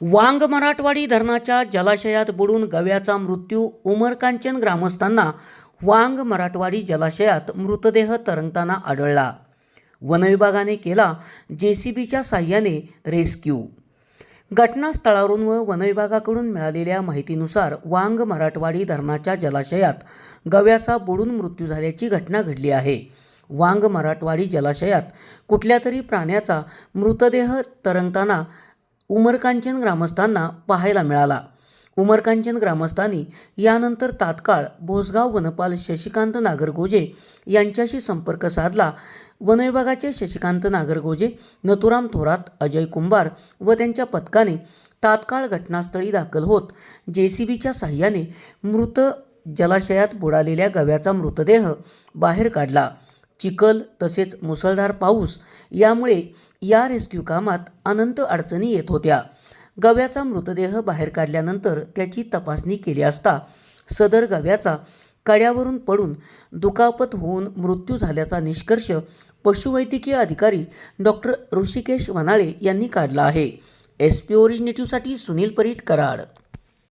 वांग मराठवाडी धरणाच्या जलाशयात बुडून गव्याचा मृत्यू उमरकांचन ग्रामस्थांना वांग मराठवाडी जलाशयात मृतदेह तरंगताना आढळला. वनविभागाने केला जे सी बीच्या साह्याने रेस्क्यू. घटनास्थळावरून व वनविभागाकडून मिळालेल्या माहितीनुसार वांग मराठवाडी धरणाच्या जलाशयात गव्याचा बुडून मृत्यू झाल्याची घटना घडली आहे. वांग मराठवाडी जलाशयात कुठल्या तरी प्राण्याचा मृतदेह तरंगताना उमरकांचन ग्रामस्थांना पाहायला मिळाला. उमरकांचन ग्रामस्थांनी यानंतर तात्काळ भोसगाव वनपाल शशिकांत नागरगोजे यांच्याशी संपर्क साधला. वनविभागाचे शशिकांत नागरगोजे नथुराम थोरात अजय कुंभार व त्यांच्या पथकाने तात्काळ घटनास्थळी दाखल होत. जे सी बीच्या साह्याने मृत जलाशयात बुडालेल्या गव्याचा मृतदेह बाहेर काढला. चिखल तसेच मुसळधार पाऊस यामुळे या रेस्क्यू कामात अनंत अडचणी येत होत्या. गव्याचा मृतदेह बाहेर काढल्यानंतर त्याची तपासणी केली असता सदर गव्याचा कड्यावरून पडून दुखापत होऊन मृत्यू झाल्याचा निष्कर्ष पशुवैद्यकीय अधिकारी डॉक्टर ऋषिकेश वनाळे यांनी काढला आहे. एस पी ओरिजिनेटिव्हसाठी सुनील परीट कराड.